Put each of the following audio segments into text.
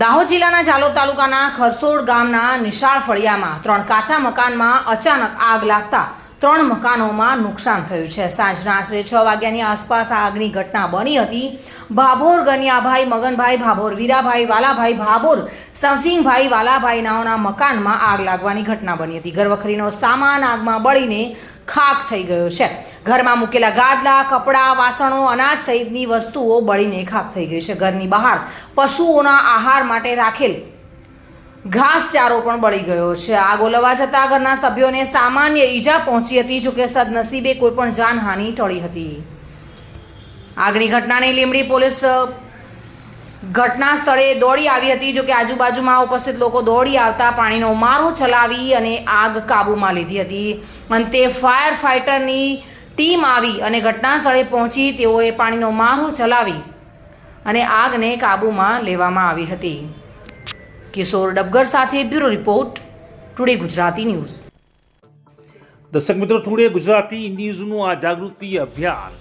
દાહોદ જિલ્લાના ઝાલોદ તાલુકાના ખરસોડ ગામના નિશાળ ફળિયામાં ત્રણ કાચા મકાનમાં અચાનક આગ લાગતા ત્રણ મકાનોમાં નુકસાન થયું છે. સાંજના આશરે છ વાગ્યાની આસપાસ આ આગની ઘટના બની હતી. ભાભોર ગનિયાભાઈ, મગનભાઈ ભાભોર, વીરાભાઈ વાલાભાઈ ભાભોર સવસિંહભાઈ વાલાભાઈ નાઓના મકાનમાં આગ લાગવાની ઘટના બની હતી. ઘરવખરીનો સામાન આગમાં બળીને ખાક થઈ ગયો છે. ઘરમાં મૂકેલા ગાદલા, કપડાં, વાસણો, અનાજ સહિતની વસ્તુઓ બળીને ખાક થઈ ગઈ છે. ઘરની બહાર પશુઓના આહાર માટે રાખેલ ઘાસચારો પણ બળી ગયો છે. આગ ઓલવા જતા ઘરના સભ્યોને સામાન્ય ઈજા પહોંચી હતી, જોકે સદનસીબે કોઈ પણ જાનહાનિ ટળી હતી. આગની ઘટનાને લીમડી પોલીસ ઘટના સ્થળે દોડી આવી હતી, જોકે આજુબાજુમાં ઉપસ્થિત લોકો દોડી આવતા પાણીનો મારો ચલાવી અને આગ કાબૂમાં લીધી હતી. અંતે ફાયર ફાઇટરની ટીમ આવી અને ઘટના સ્થળે પહોંચી, તેઓએ પાણીનો મારો ચલાવી અને આગને કાબૂમાં લેવામાં આવી હતી. કિશોર ડબગર સાથે bureau report, today Gujarati news. દર્શક મિત્રો, ટુડે ગુજરાતી ન્યૂઝનું આ જાગૃતિ અભિયાન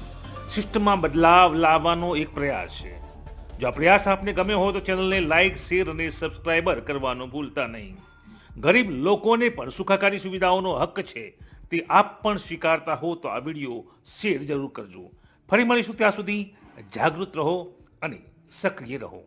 સિસ્ટમમાં બદલાવ લાવવાનો એક પ્રયાસ છે. જો આ પ્રયાસ આપને ગમે હો તો ચેનલને લાઇક શેર અને સબસ્ક્રાઇબર કરવાનું ભૂલતા નહીં. ગરીબ લોકોને પણ સુખાકારી સુવિધાઓનો હક છે. તે આપ પણ સ્વીકારતા હો તો આ વીડિયો શેર જરૂર કરજો. ફરી મળીશું ત્યાં સુધી જાગૃત રહો અને સક્રિય રહો.